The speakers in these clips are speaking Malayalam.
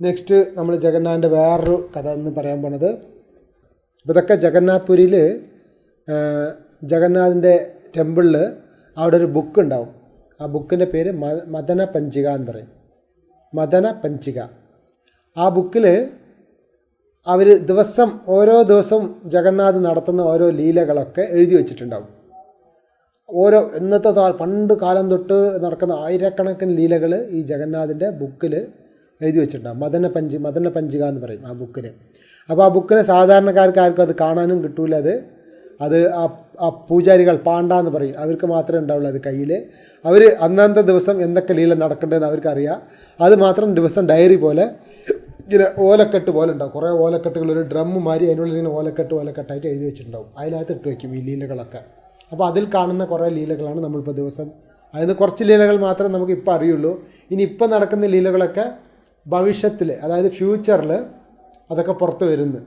നെക്സ്റ്റ് നമ്മൾ ജഗന്നാഥന്റെ വേറൊരു കഥ എന്ന് പറയാൻ പോണത്. അപ്പോൾ ഇതൊക്കെ ജഗന്നാഥ് പുരിയിൽ ജഗന്നാഥിന്റെ ടെമ്പിളിൽ അവിടെ ഒരു ബുക്ക് ഉണ്ടാവും. ആ ബുക്കിന്റെ പേര് മദന പഞ്ചിക എന്ന് പറയും. മദന പഞ്ചിക. ആ ബുക്കിൽ അവർ ദിവസം ഓരോ ദിവസവും ജഗന്നാഥ് നടത്തുന്ന ഓരോ ലീലകളൊക്കെ എഴുതി വച്ചിട്ടുണ്ടാവും. ഓരോ ഇന്നത്തെ പണ്ട് കാലം തൊട്ട് നടക്കുന്ന ആയിരക്കണക്കിന് ലീലകൾ ഈ ജഗന്നാഥിന്റെ ബുക്കിൽ എഴുതി വെച്ചിട്ടുണ്ടാവും മദന പഞ്ചി മദന പഞ്ചിക എന്ന് പറയും ആ ബുക്കിൽ അപ്പോൾ ആ ബുക്കിനെ സാധാരണക്കാർക്ക് ആർക്കും അത് കാണാനും കിട്ടൂല അത്. അത് ആ പൂജാരികൾ പാണ്ട എന്ന് പറയും. അവർക്ക് മാത്രമേ ഉണ്ടാവുള്ളൂ അത് കയ്യിൽ അവർ അന്നത്തെ ദിവസം എന്തൊക്കെ ലീല നടക്കേണ്ടതെന്ന് അവർക്കറിയാം. അത് മാത്രം ദിവസം ഡയറി പോലെ ഇങ്ങനെ ഓലക്കെട്ട് പോലെ ഉണ്ടാവും. കുറേ ഓലക്കെട്ടുകൾ ഒരു ഡ്രം മാറി അതിനുള്ളിൽ ഇങ്ങനെ ഓലക്കെട്ട് ഓലക്കെട്ടായിട്ട് എഴുതി വെച്ചിട്ടുണ്ടാവും. അതിനകത്ത് ഇട്ട് വയ്ക്കും ഈ ലീലകളൊക്കെ. അപ്പോൾ അതിൽ കാണുന്ന കുറേ ലീലകളാണ് നമ്മളിപ്പോൾ ദിവസം. അതിന് കുറച്ച് ലീലകൾ മാത്രമേ നമുക്ക് ഇപ്പോൾ അറിയുള്ളൂ. ഇനി ഇപ്പം നടക്കുന്ന ലീലകളൊക്കെ ഭവിഷ്യത്തിൽ അതായത് ഫ്യൂച്ചറിൽ അതൊക്കെ പുറത്ത് വരുന്നു.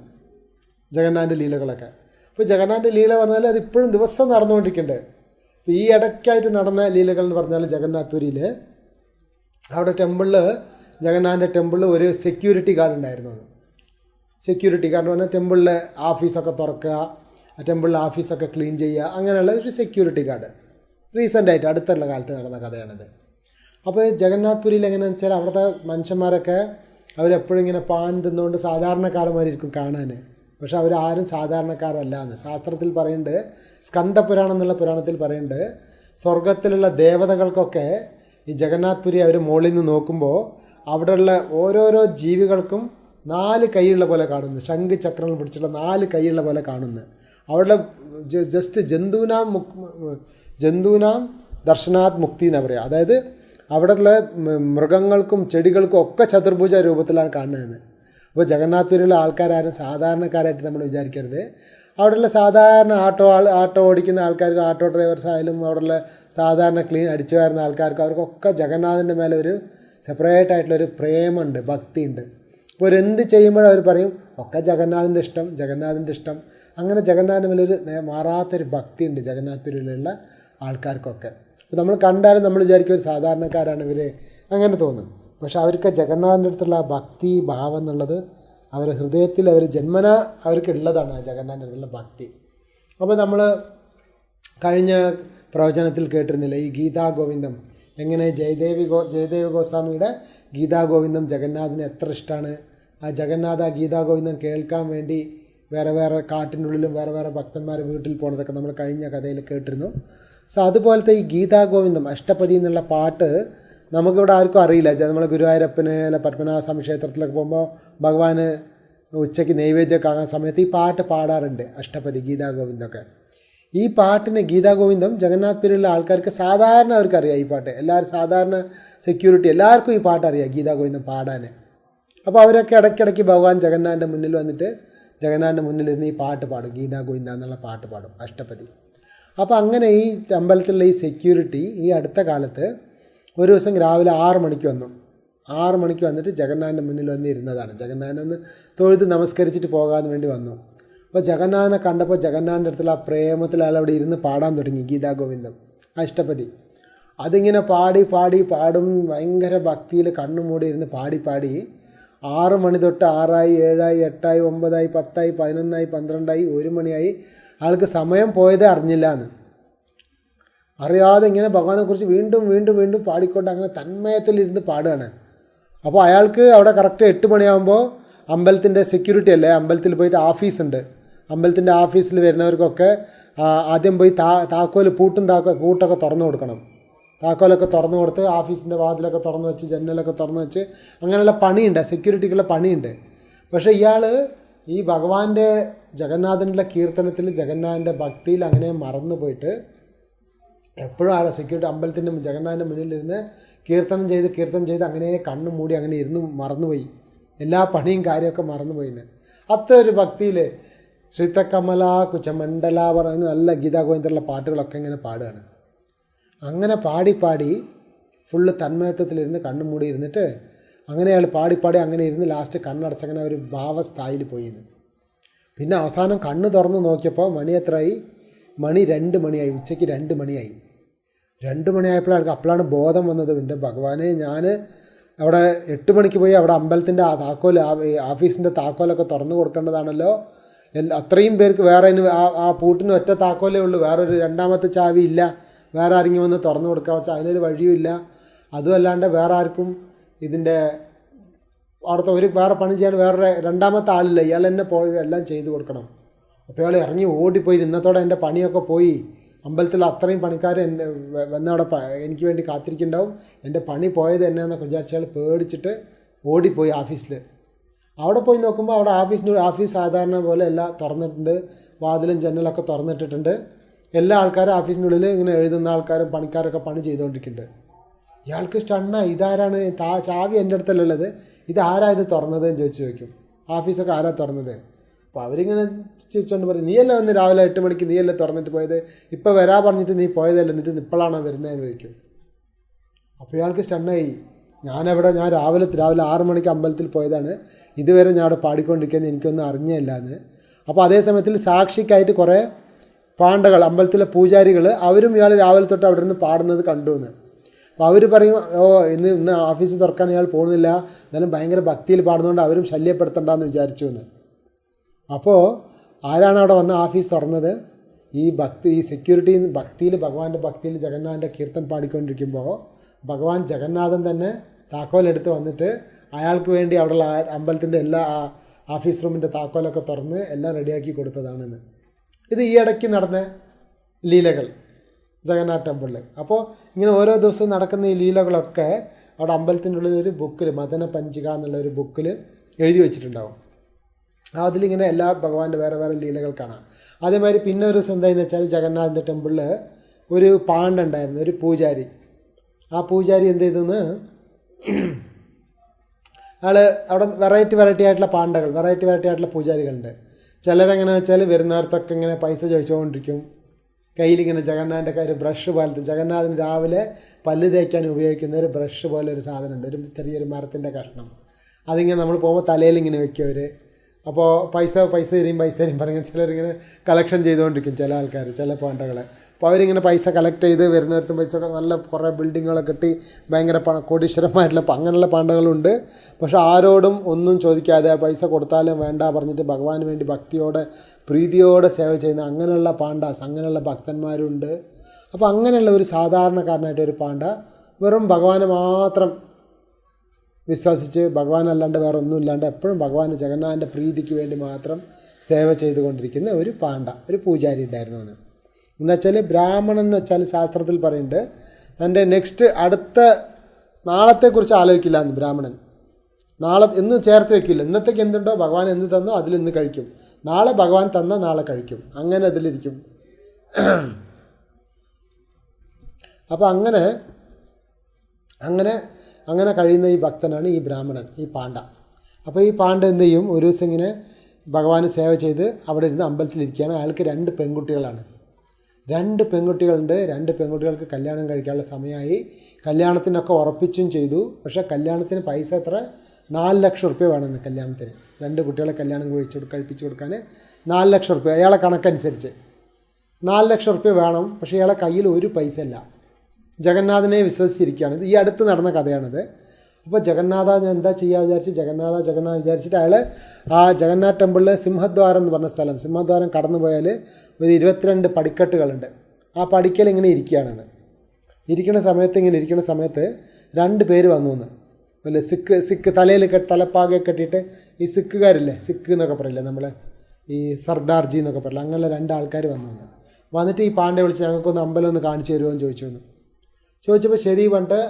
ജഗന്നാഥന്റെ ലീലകളൊക്കെ. അപ്പോൾ ജഗന്നാഥന്റെ ലീല പറഞ്ഞാൽ അത് ഇപ്പോഴും ദിവസം നടന്നുകൊണ്ടിരിക്കണ്ടേ. ഇപ്പോൾ ഈ ഇടയ്ക്കായിട്ട് നടന്ന ലീലകൾ എന്ന് പറഞ്ഞാൽ ജഗന്നാഥ് പുരിയിൽ അവിടെ ടെമ്പിളിൽ ജഗന്നാഥന്റെ ടെമ്പിളിൽ ഒരു സെക്യൂരിറ്റി ഗാർഡ് ഉണ്ടായിരുന്നു. സെക്യൂരിറ്റി ഗാർഡ് പറഞ്ഞാൽ ടെമ്പിളിലെ ഓഫീസൊക്കെ തുറക്കുക ടെമ്പിളിലെ ഓഫീസൊക്കെ ക്ലീൻ ചെയ്യുക അങ്ങനെയുള്ള ഒരു സെക്യൂരിറ്റി ഗാർഡ് റീസെന്റായിട്ട് അടുത്തുള്ള കാലത്ത് നടന്ന കഥയാണിത്. അപ്പോൾ ജഗന്നാഥ് പുരിയിൽ എങ്ങനെയാണെന്ന് വെച്ചാൽ അവിടുത്തെ മനുഷ്യന്മാരൊക്കെ അവരെപ്പോഴും ഇങ്ങനെ പാൻ തിന്നുകൊണ്ട് സാധാരണക്കാരന്മാരിക്കും കാണാൻ. പക്ഷെ അവരാരും സാധാരണക്കാരല്ല എന്ന് ശാസ്ത്രത്തിൽ പറയുന്നുണ്ട് സ്കന്ദപുരാണം എന്നുള്ള പുരാണത്തിൽ പറയുന്നുണ്ട് സ്വർഗത്തിലുള്ള ദേവതകൾക്കൊക്കെ ഈ ജഗന്നാഥ് പുരി അവർ മുകളിൽ നിന്ന് നോക്കുമ്പോൾ അവിടെയുള്ള ഓരോരോ ജീവികൾക്കും നാല് കൈയുള്ള പോലെ കാണുന്നു. ശംഖ് ചക്രങ്ങൾ പിടിച്ചിട്ടുള്ള നാല് കൈയുള്ള പോലെ കാണുന്നു. അവിടെ ജസ്റ്റ് ജന്തുനാം മുക് ജന്തുനാം ദർശനാത് മുക്തി എന്ന് പറയുക അതായത് അവിടെയുള്ള മൃഗങ്ങൾക്കും ചെടികൾക്കും ഒക്കെ ചതുർഭുജ രൂപത്തിലാണ് കാണുന്നത്. അപ്പോൾ ജഗന്നാഥ്പുരിയിലെ ആൾക്കാരും സാധാരണക്കാരായിട്ട് നമ്മൾ വിചാരിക്കരുത്. അവിടെയുള്ള സാധാരണ ആട്ടോ ആൾ ആട്ടോ ഓടിക്കുന്ന ആൾക്കാർക്ക് ആട്ടോ ഡ്രൈവേഴ്സ് ആയാലും അവിടെയുള്ള സാധാരണ ക്ലീൻ അടിച്ചു വരുന്ന ആൾക്കാർക്ക് അവർക്കൊക്കെ ജഗന്നാഥന്റെ മേലെ ഒരു സെപ്പറേറ്റ് ആയിട്ടുള്ളൊരു പ്രേമുണ്ട് ഭക്തിയുണ്ട്. അപ്പോൾ ഒരു എന്ത് ചെയ്യുമ്പോഴും അവർ പറയും ഒക്കെ ജഗന്നാഥന്റെ ഇഷ്ടം ജഗന്നാഥന്റെ ഇഷ്ടം. അങ്ങനെ ജഗന്നാഥന്റെ മേലൊരു മാറാത്തൊരു ഭക്തിയുണ്ട് ജഗന്നാഥ്പുരിയിലുള്ള ആൾക്കാർക്കൊക്കെ. നമ്മൾ കണ്ടാലും നമ്മൾ വിചാരിക്കും ഒരു സാധാരണക്കാരാണ് ഇവർ അങ്ങനെ തോന്നും. പക്ഷെ അവർക്ക് ജഗന്നാഥന്റെ അടുത്തുള്ള ഭക്തി ഭാവം എന്നുള്ളത് അവരുടെ ഹൃദയത്തിൽ അവർ ജന്മന അവർക്ക് ഉള്ളതാണ് ആ ജഗന്നാഥന്റെ അടുത്തുള്ള ഭക്തി. അപ്പോൾ നമ്മൾ കഴിഞ്ഞ പ്രവചനത്തിൽ കേട്ടിരുന്നില്ല ഈ ഗീതാ ഗോവിന്ദം എങ്ങനെ ജയദേവി ഗോ ജയദേവ ഗോസ്വാമിയുടെ ഗീതാ ഗോവിന്ദം ജഗന്നാഥിന് എത്ര ഇഷ്ടമാണ് ആ ജഗന്നാഥ ഗീതാ ഗോവിന്ദം കേൾക്കാൻ വേണ്ടി വേറെ വേറെ കാട്ടിനുള്ളിലും വേറെ വേറെ ഭക്തന്മാർ വീട്ടിൽ പോണതൊക്കെ നമ്മൾ കഴിഞ്ഞ കഥയിൽ കേട്ടിരുന്നു. സോ അതുപോലത്തെ ഈ ഗീതാഗോവിന്ദം അഷ്ടപതി എന്നുള്ള പാട്ട് നമുക്കിവിടെ ആർക്കും അറിയില്ല. നമ്മൾ ഗുരുവായൂരപ്പന് അല്ല പത്മനാഭസ്വാമി ക്ഷേത്രത്തിലൊക്കെ പോകുമ്പോൾ ഭഗവാന് ഉച്ചയ്ക്ക് നൈവേദ്യമൊക്കെ ആകാൻ സമയത്ത് ഈ പാട്ട് പാടാറുണ്ട് അഷ്ടപതി ഗീതാ ഗോവിന്ദമൊക്കെ ഈ പാട്ടിന് ഗീതാഗോവിന്ദം ജഗന്നാഥ് പുരിയിലെ ആൾക്കാർക്ക് സാധാരണ അവർക്ക് അറിയാം ഈ പാട്ട്. എല്ലാവരും സാധാരണ സെക്യൂരിറ്റി എല്ലാവർക്കും ഈ പാട്ട് അറിയാം ഗീതാ ഗോവിന്ദം പാടാൻ അപ്പോൾ അവരൊക്കെ ഇടയ്ക്കിടയ്ക്ക് ഭഗവാൻ ജഗന്നാഥന്റെ മുന്നിൽ വന്നിട്ട് ജഗന്നാഥന്റെ മുന്നിലിരുന്ന് ഈ പാട്ട് പാടും ഗീതാഗോവിന്ദ എന്നുള്ള പാട്ട് പാടും അഷ്ടപതി. അപ്പോൾ അങ്ങനെ ഈ അമ്പലത്തിലുള്ള ഈ സെക്യൂരിറ്റി ഈ അടുത്ത കാലത്ത് ഒരു ദിവസം രാവിലെ ആറ് മണിക്ക് വന്നു. ആറ് മണിക്ക് വന്നിട്ട് ജഗന്നാഥന്റെ മുന്നിൽ വന്ന് ഇരുന്നതാണ്. ജഗന്നാഥനെ ഒന്ന് തൊഴുത് നമസ്കരിച്ചിട്ട് പോകാൻ വേണ്ടി വന്നു. അപ്പോൾ ജഗന്നാഥനെ കണ്ടപ്പോൾ ജഗന്നാഥന്റെ അടുത്തുള്ള ആ പ്രേമത്തിൽ അവിടെ ഇരുന്ന് പാടാൻ തുടങ്ങി ഗീതാ ഗോവിന്ദം ആ ഇഷ്ടപതി അതിങ്ങനെ പാടി പാടി പാടും ഭയങ്കര ഭക്തിയിൽ കണ്ണുമൂടി ഇരുന്ന് പാടി പാടി ആറ് മണി തൊട്ട് ആറായി ഏഴായി എട്ടായി ഒമ്പതായി പത്തായി പതിനൊന്നായി പന്ത്രണ്ടായി ഒരു മണിയായി ആൾക്ക് സമയം പോയതേ അറിഞ്ഞില്ല എന്ന് അറിയാതെ ഇങ്ങനെ ഭഗവാനെക്കുറിച്ച് വീണ്ടും വീണ്ടും വീണ്ടും പാടിക്കൊണ്ട് അങ്ങനെ തന്മയത്തിലിരുന്ന് പാടുകയാണ്. അപ്പോൾ അയാൾക്ക് അവിടെ കറക്റ്റ് എട്ട് മണിയാകുമ്പോൾ അമ്പലത്തിന്റെ സെക്യൂരിറ്റി അല്ലേ? അമ്പലത്തിൽ പോയിട്ട് ഓഫീസുണ്ട് അമ്പലത്തിന്റെ ഓഫീസിൽ വരുന്നവർക്കൊക്കെ ആദ്യം പോയി താ താക്കോൽ പൂട്ടും താക്കോ പൂട്ടൊക്കെ തുറന്നു കൊടുക്കണം. താക്കോലൊക്കെ തുറന്നു കൊടുത്ത് ഓഫീസിന്റെ വാതിലൊക്കെ തുറന്നു വെച്ച് ജനലൊക്കെ തുറന്നു വെച്ച് അങ്ങനെയുള്ള പണിയുണ്ട്. സെക്യൂരിറ്റിക്കുള്ള പണിയുണ്ട്. പക്ഷേ ഇയാൾ ഈ ഭഗവാന്റെ ജഗന്നാഥന്റെ കീർത്തനത്തിൽ ജഗന്നാഥന്റെ ഭക്തിയിൽ അങ്ങനെ മറന്നു പോയിട്ട് എപ്പോഴും ആളെ സെക്യൂരിറ്റി അമ്പലത്തിന്റെ ജഗന്നാഥന്റെ മുന്നിലിരുന്ന് കീർത്തനം ചെയ്ത് കീർത്തനം ചെയ്ത് അങ്ങനെ കണ്ണും മൂടി അങ്ങനെ ഇരുന്ന് മറന്നുപോയി. എല്ലാ പണിയും കാര്യമൊക്കെ മറന്നുപോയിന്ന്. അത്ര ഒരു ഭക്തിയിൽ ശ്രീത്തക്കമല കുച്ചമണ്ഡല പറഞ്ഞ നല്ല ഗീതാ പാട്ടുകളൊക്കെ ഇങ്ങനെ പാടുകയാണ്. അങ്ങനെ പാടി പാടി ഫുള്ള് തന്മയത്വത്തിലിരുന്ന് കണ്ണും മൂടി ഇരുന്നിട്ട് അങ്ങനെ അയാൾ പാടി പാടി അങ്ങനെ ഇരുന്ന് ലാസ്റ്റ് കണ്ണടച്ചങ്ങനെ ഒരു ഭാവസ്ഥായിൽ പോയിന്ന്. പിന്നെ അവസാനം കണ്ണ് തുറന്ന് നോക്കിയപ്പോൾ മണി എത്രയായി? മണി രണ്ട് മണിയായി ഉച്ചയ്ക്ക് രണ്ട് മണിയായി. രണ്ട് മണിയായപ്പോൾ ആൾക്ക് അപ്പോഴാണ് ബോധം വന്നത്. എന്റെ ഭഗവാനെ ഞാൻ അവിടെ എട്ട് മണിക്ക് പോയി അവിടെ അമ്പലത്തിന്റെ ആ താക്കോൽ ഓഫീസിന്റെ താക്കോലൊക്കെ തുറന്നു കൊടുക്കേണ്ടതാണല്ലോ. അത്രയും പേർക്ക് വേറെ അതിന് ആ പൂട്ടിന് ഒറ്റ താക്കോലേ ഉള്ളൂ. വേറെ ഒരു രണ്ടാമത്തെ ചാവി ഇല്ല. വേറെ ആരെങ്കിലും വന്ന് തുറന്നു കൊടുക്കാൻ വെച്ചാൽ അതിനൊരു വഴിയും ഇല്ല അതും വേറെ ആർക്കും ഇതിന്റെ അവിടുത്തെ ഒരു വേറെ പണി ചെയ്യാൻ വേറെ രണ്ടാമത്തെ ആളില്ല. ഇയാൾ തന്നെ പോയി എല്ലാം ചെയ്തു കൊടുക്കണം. അപ്പോൾ ഇയാൾ ഇറങ്ങി ഓടിപ്പോയി. ഇന്നത്തോടെ എന്റെ പണിയൊക്കെ പോയി. അമ്പലത്തിൽ അത്രയും പണിക്കാർ എന്റെ വ- വന്ന് അവിടെ പ- എനിക്ക് വേണ്ടി കാത്തിരിക്കുന്നുണ്ടാവും. എന്റെ പണി പോയത് എന്നാന്നൊക്കെ വിചാരിച്ച് പേടിച്ചിട്ട് ഓടിപ്പോയി ഓഫീസിൽ അവിടെ പോയി നോക്കുമ്പോൾ അവിടെ ഓഫീസിന്റെ ഓഫീസ് സാധാരണ പോലെ എല്ലാം തുറന്നിട്ടുണ്ട്. വാതിലും ജനലൊക്കെ തുറന്നിട്ടിട്ടുണ്ട്. എല്ലാ ആൾക്കാരും ഓഫീസിനുള്ളിൽ ഇങ്ങനെ എഴുതുന്ന ആൾക്കാരും പണിക്കാരൊക്കെ പണി ചെയ്തുകൊണ്ടിരിക്കുന്നുണ്ട്. ഇയാൾക്ക് സ്റ്റണ്ണായി ഇതാരാണ്? താ ചാവി എന്റെ അടുത്തല്ലുള്ളത് ഇത് ആരാ ഇത് തുറന്നത് എന്ന് ചോദിച്ചു ചോദിക്കും. ഓഫീസൊക്കെ ആരാ തുറന്നത്? അപ്പോൾ അവരിങ്ങനെ ചോദിച്ചുകൊണ്ട് പറയും നീയല്ലേ വന്ന് രാവിലെ എട്ട് മണിക്ക് നീയല്ലേ തുറന്നിട്ട് പോയത്? ഇപ്പോൾ വരാ പറഞ്ഞിട്ട് നീ പോയതല്ലേ? എന്നിട്ട് ഇപ്പോഴാണോ വരുന്നതെന്ന് ചോദിക്കും. അപ്പോൾ ഇയാൾക്ക് സ്റ്റണ്ണായി. ഞാനവിടെ ഞാൻ രാവിലെ രാവിലെ ആറ് മണിക്ക് അമ്പലത്തിൽ പോയതാണ്. ഇതുവരെ ഞാൻ അവിടെ പാടിക്കൊണ്ടിരിക്കുന്നത് എനിക്കൊന്നും അറിഞ്ഞില്ല എന്ന് അപ്പോൾ അതേ സമയത്തിൽ സാക്ഷിക്കായിട്ട് കുറേ പാണ്ഡകൾ അമ്പലത്തിലെ പൂജാരികൾ അവരും ഇയാൾ രാവിലെ തൊട്ട് അവിടെ നിന്ന് പാടുന്നത് കണ്ടു എന്ന് അപ്പോൾ അവർ പറയും ഓ ഇന്ന് ഇന്ന് ഓഫീസ് തുറക്കാൻ ഇയാൾ പോകുന്നില്ല. എന്നാലും ഭയങ്കര ഭക്തിയിൽ പാടുന്നതുകൊണ്ട് അവരും ശല്യപ്പെടുത്തണ്ടെന്ന് വിചാരിച്ചു എന്ന് അപ്പോൾ ആരാണ് അവിടെ വന്ന് ഓഫീസ് തുറന്നത്? ഈ ഭക്തി ഈ സെക്യൂരിറ്റി ഭക്തിയിൽ ഭഗവാന്റെ ഭക്തിയിൽ ജഗന്നാഥന്റെ കീർത്തൻ പാടിക്കൊണ്ടിരിക്കുമ്പോൾ ഭഗവാൻ ജഗന്നാഥൻ തന്നെ താക്കോലെടുത്ത് വന്നിട്ട് അയാൾക്ക് വേണ്ടി അവിടെയുള്ള അമ്പലത്തിന്റെ എല്ലാ ഓഫീസ് റൂമിന്റെ താക്കോലൊക്കെ തുറന്ന് എല്ലാം റെഡിയാക്കി കൊടുത്തതാണെന്ന്. ഇത് ഈ ഇടയ്ക്ക് നടന്ന ലീലകൾ. ജഗന്നാഥ് ടെമ്പിളിൽ അപ്പോൾ ഇങ്ങനെ ഓരോ ദിവസവും നടക്കുന്ന ഈ ലീലകളൊക്കെ അവിടെ അമ്പലത്തിന്റെ ഉള്ളിൽ ഒരു ബുക്കിൽ മദന പഞ്ചിക എന്നുള്ള ഒരു ബുക്കിൽ എഴുതി വെച്ചിട്ടുണ്ടാവും. അതിലിങ്ങനെ എല്ലാ ഭഗവാന്റെ വേറെ വേറെ ലീലകൾ കാണാം. അതേമാതിരി പിന്നെ ഒരു ദിവസം എന്തായെന്ന് വെച്ചാൽ ജഗന്നാഥന്റെ ടെമ്പിളിൽ ഒരു പാണ്ടുണ്ടായിരുന്നു ഒരു പൂജാരി. ആ പൂജാരി എന്ത് ചെയ്തെന്ന്? ആൾ അവിടെ വെറൈറ്റി വെറൈറ്റി ആയിട്ടുള്ള പാണ്ടകൾ വെറൈറ്റി വെറൈറ്റി ആയിട്ടുള്ള പൂജാരികളുണ്ട്. ചിലരെങ്ങനെ വെച്ചാൽ വരുന്നവർക്കൊക്കെ ഇങ്ങനെ പൈസ ചോദിച്ചുകൊണ്ടിരിക്കും. കയ്യിലിങ്ങനെ ജഗന്നാഥന്റെ ഒരു ബ്രഷ് പോലത്തെ ജഗന്നാഥന് രാവിലെ പല്ല് തേക്കാൻ ഉപയോഗിക്കുന്ന ഒരു ബ്രഷ് പോലെ ഒരു സാധനമുണ്ട്. ഒരു ചെറിയൊരു മരത്തിന്റെ കഷ്ണം. അതിങ്ങനെ നമ്മൾ പോകുമ്പോൾ തലയിൽ ഇങ്ങനെ വെക്കും അവർ അപ്പോൾ പൈസ പൈസ തരും പൈസ തരും പറഞ്ഞാൽ ചിലരിങ്ങനെ കളക്ഷൻ ചെയ്തുകൊണ്ടിരിക്കും ചില ആൾക്കാർ ചില പാണ്ടകളെ അപ്പോൾ അവരിങ്ങനെ പൈസ കളക്ട് ചെയ്ത് വരുന്നിടത്തും പൈസ നല്ല കുറേ ബിൽഡിങ്ങുകളൊക്കെ കെട്ടി ഭയങ്കര പണ കോടീശ്വരമായിട്ടുള്ള അങ്ങനെയുള്ള പാണ്ടകളുണ്ട് പക്ഷെ ആരോടും ഒന്നും ചോദിക്കാതെ പൈസ കൊടുത്താലും വേണ്ട പറഞ്ഞിട്ട് ഭഗവാന് വേണ്ടി ഭക്തിയോടെ പ്രീതിയോടെ സേവ ചെയ്യുന്ന അങ്ങനെയുള്ള പാണ്ടാസ് അങ്ങനെയുള്ള ഭക്തന്മാരുണ്ട്. അപ്പോൾ അങ്ങനെയുള്ള ഒരു സാധാരണക്കാരനായിട്ട് ഒരു പാണ്ട വെറും ഭഗവാനെ മാത്രം വിശ്വസിച്ച് ഭഗവാൻ അല്ലാണ്ട് വേറെ ഒന്നുമില്ലാണ്ട് എപ്പോഴും ഭഗവാൻ ജഗന്നാഥന്റെ പ്രീതിക്ക് വേണ്ടി മാത്രം സേവ ചെയ്തുകൊണ്ടിരിക്കുന്ന ഒരു പാണ്ഡ ഒരു പൂജാരി ഉണ്ടായിരുന്നു എന്ന് എന്നുവെച്ചാൽ ബ്രാഹ്മണൻ എന്ന് വെച്ചാൽ ശാസ്ത്രത്തിൽ പറയുന്നുണ്ട് തന്റെ നെക്സ്റ്റ് അടുത്ത നാളത്തെക്കുറിച്ച് ആലോചിക്കില്ല എന്ന് ബ്രാഹ്മണൻ. നാളെ എന്നും ചേർത്ത് വെക്കില്ല. ഇന്നത്തേക്ക് എന്തുണ്ടോ ഭഗവാൻ എന്ത് തന്നോ അതിൽ ഇന്ന് കഴിക്കും. നാളെ ഭഗവാൻ തന്ന നാളെ കഴിക്കും. അങ്ങനെ അതിലിരിക്കും. അപ്പോൾ അങ്ങനെ അങ്ങനെ അങ്ങനെ കഴിയുന്ന ഈ ഭക്തനാണ് ഈ ബ്രാഹ്മണൻ ഈ പാണ്ഡ. അപ്പോൾ ഈ പാണ്ഡ എന്ത് ചെയ്യും? ഒരു ദിവസം ഇങ്ങനെ ഭഗവാന് സേവ ചെയ്ത് അവിടെ ഇരുന്ന് അമ്പലത്തിലിരിക്കുകയാണ് അയാൾക്ക് രണ്ട് പെൺകുട്ടികളാണ്. രണ്ട് പെൺകുട്ടികളുണ്ട്. രണ്ട് പെൺകുട്ടികൾക്ക് കല്യാണം കഴിക്കാനുള്ള സമയമായി. കല്യാണത്തിനൊക്കെ ഉറപ്പിച്ചും ചെയ്തു. പക്ഷേ കല്യാണത്തിന് പൈസ എത്ര? നാല് ലക്ഷം റുപ്യ വേണമെന്ന് കല്യാണത്തിന്. രണ്ട് കുട്ടികളെ കല്യാണം കഴിച്ചു കഴിപ്പിച്ച് കൊടുക്കാൻ നാല് ലക്ഷം റുപ്യ. അയാളെ കണക്കനുസരിച്ച്. നാല് ലക്ഷം റുപ്യ വേണം. പക്ഷേ ഇയാളെ കയ്യിൽ ഒരു പൈസ ഇല്ല. ജഗന്നാഥനെ വിശ്വസിച്ചിരിക്കുകയാണ്. ഇത് ഈ അടുത്ത് നടന്ന കഥയാണിത്. അപ്പോൾ ജഗന്നാഥ ഞാൻ എന്താ ചെയ്യുക വിചാരിച്ച് ജഗന്നാഥ ജഗന്നാഥ വിചാരിച്ചിട്ട് അയാൾ ആ ജഗന്നാഥ് ടെമ്പിളിൽ സിംഹദ്വാരം എന്ന് പറഞ്ഞ സ്ഥലം സിംഹദ്വാരം കടന്നു പോയാൽ ഒരു ഇരുപത്തിരണ്ട് പടിക്കെട്ടുകളുണ്ട്. ആ പടിക്കൽ ഇങ്ങനെ ഇരിക്കുകയാണത് ഇരിക്കുന്ന സമയത്ത് ഇങ്ങനെ ഇരിക്കുന്ന സമയത്ത് രണ്ട് പേര് വന്നു എന്ന്. വല്ല സിക്ക് സിക്ക് തലയിൽ കെട്ടി തലപ്പാകെ കെട്ടിയിട്ട് ഈ സിക്കുകാരില്ലേ സിക്ക് എന്നൊക്കെ പറയില്ലേ നമ്മൾ ഈ സർദാർജി എന്നൊക്കെ പറയില്ല അങ്ങനെയുള്ള രണ്ട് ആൾക്കാർ വന്നു വന്നിട്ട് ഈ പാണ്ഡെ വിളിച്ച് ഞങ്ങൾക്കൊന്ന് അമ്പലം ഒന്ന് കാണിച്ചു തരുമോ എന്ന് ചോദിച്ചു എന്ന്. ചോദിച്ചപ്പോൾ ശരി പറഞ്ഞിട്ട്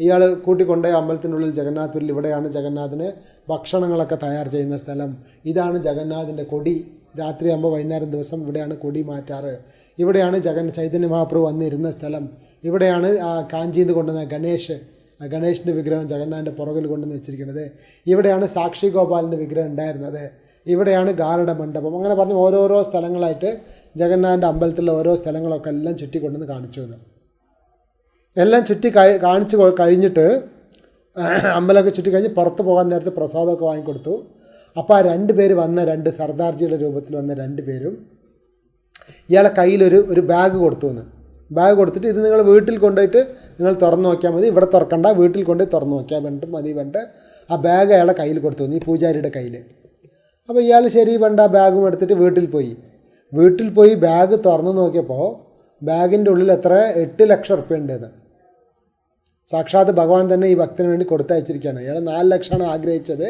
ഇയാൾ കൂട്ടിക്കൊണ്ടുപോയി അമ്പലത്തിനുള്ളിൽ ജഗന്നാഥപുരിൽ ഇവിടെയാണ് ജഗന്നാഥിന് ഭക്ഷണങ്ങളൊക്കെ തയ്യാർ ചെയ്യുന്ന സ്ഥലം. ഇതാണ് ജഗന്നാഥിന്റെ കൊടി. രാത്രിയാകുമ്പോൾ വൈകുന്നേരം ദിവസം ഇവിടെയാണ് കൊടി മാറ്റാറ്. ഇവിടെയാണ് ജഗൻ ചൈതന്യ മഹാപ്രഭു വന്നിരുന്ന സ്ഥലം. ഇവിടെയാണ് ആ കാഞ്ചിയിൽ നിന്ന് കൊണ്ടുവന്ന ഗണേഷ് ഗണേഷിന്റെ വിഗ്രഹം ജഗന്നാഥന്റെ പുറകിൽ കൊണ്ടുവന്ന് വെച്ചിരിക്കുന്നത്. ഇവിടെയാണ് സാക്ഷി ഗോപാലിന്റെ വിഗ്രഹം ഉണ്ടായിരുന്നത്. ഇവിടെയാണ് ഗാരുടെ മണ്ഡപം. അങ്ങനെ പറഞ്ഞ് ഓരോരോ സ്ഥലങ്ങളായിട്ട് ജഗന്നാഥന്റെ അമ്പലത്തിലെ ഓരോ സ്ഥലങ്ങളൊക്കെ എല്ലാം ചുറ്റിക്കൊണ്ടുവന്ന് കാണിച്ചു എല്ലാം ചുറ്റി കാണിച്ച് കഴിഞ്ഞിട്ട് അമ്പലമൊക്കെ ചുറ്റി കഴിഞ്ഞ് പുറത്ത് പോകാൻ നേരത്തെ പ്രസാദമൊക്കെ വാങ്ങിക്കൊടുത്തു. അപ്പോൾ ആ രണ്ട് പേര് വന്ന രണ്ട് സർദാർജിയുടെ രൂപത്തിൽ വന്ന രണ്ട് പേരും ഇയാളെ കയ്യിലൊരു ഒരു ബാഗ് കൊടുത്തു എന്ന് ബാഗ് കൊടുത്തിട്ട് ഇത് നിങ്ങൾ വീട്ടിൽ കൊണ്ടുപോയിട്ട് നിങ്ങൾ തുറന്നു നോക്കിയാൽ മതി. ഇവിടെ തുറക്കണ്ട വീട്ടിൽ കൊണ്ടുപോയി തുറന്നു നോക്കിയാൽ വേണ്ട മതി വേണ്ട. ആ ബാഗ് അയാളെ കയ്യിൽ കൊടുത്തു ഈ പൂജാരിയുടെ കയ്യിൽ. അപ്പോൾ ഇയാൾ ശരി വേണ്ട ബാഗും എടുത്തിട്ട് വീട്ടിൽ പോയി. വീട്ടിൽ പോയി ബാഗ് തുറന്നു നോക്കിയപ്പോൾ ബാഗിന്റെ ഉള്ളിൽ എത്ര? എട്ട് ലക്ഷം റുപ്യ ഉണ്ടെന്ന്. സാക്ഷാത് ഭഗവാൻ തന്നെ ഈ ഭക്തന് വേണ്ടി കൊടുത്തയച്ചിരിക്കുകയാണ്. അയാൾ നാല് ലക്ഷമാണ് ആഗ്രഹിച്ചത്.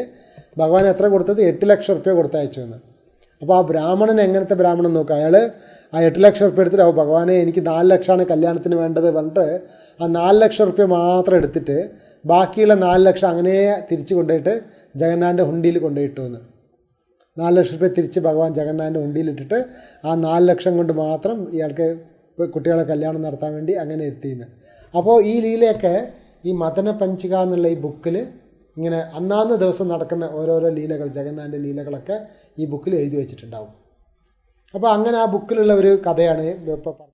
ഭഗവാൻ എത്ര കൊടുത്തത്? എട്ട് ലക്ഷം റുപ്യ കൊടുത്തയച്ചു എന്ന്. അപ്പോൾ ആ ബ്രാഹ്മണൻ എങ്ങനത്തെ ബ്രാഹ്മണൻ നോക്കുക അയാൾ ആ എട്ട് ലക്ഷം റുപ്യ എടുത്തിട്ട് ഓ ഭഗവാനെ എനിക്ക് നാല് ലക്ഷമാണ് കല്യാണത്തിന് വേണ്ടത് പറഞ്ഞിട്ട് ആ നാല് ലക്ഷം റുപ്യ മാത്രം എടുത്തിട്ട് ബാക്കിയുള്ള നാല് ലക്ഷം അങ്ങനെ തിരിച്ചു കൊണ്ടുപോയിട്ട് ജഗന്നാഥന്റെ ഹുണ്ടിയിൽ കൊണ്ടുപോയിട്ടു എന്ന്. നാല് ലക്ഷം റുപ്യ തിരിച്ച് ഭഗവാൻ ജഗന്നാഥന്റെ ഹുണ്ടിയിലിട്ടിട്ട് ആ നാല് ലക്ഷം കൊണ്ട് മാത്രം ഇയാൾക്ക് കുട്ടികളെ കല്യാണം നടത്താൻ വേണ്ടി അങ്ങനെ എത്തിയെന്ന്. അപ്പോൾ ഈ ലീലയൊക്കെ ഈ മദന പഞ്ചിക എന്നുള്ള ഈ ബുക്കിൽ ഇങ്ങനെ അന്നാന്ന് ദിവസം നടക്കുന്ന ഓരോരോ ലീലകൾ ജഗന്നാഥന്റെ ലീലകളൊക്കെ ഈ ബുക്കിൽ എഴുതി വെച്ചിട്ടുണ്ടാവും. അപ്പോൾ അങ്ങനെ ആ ബുക്കിലുള്ള ഒരു കഥയാണ് ഇപ്പോൾ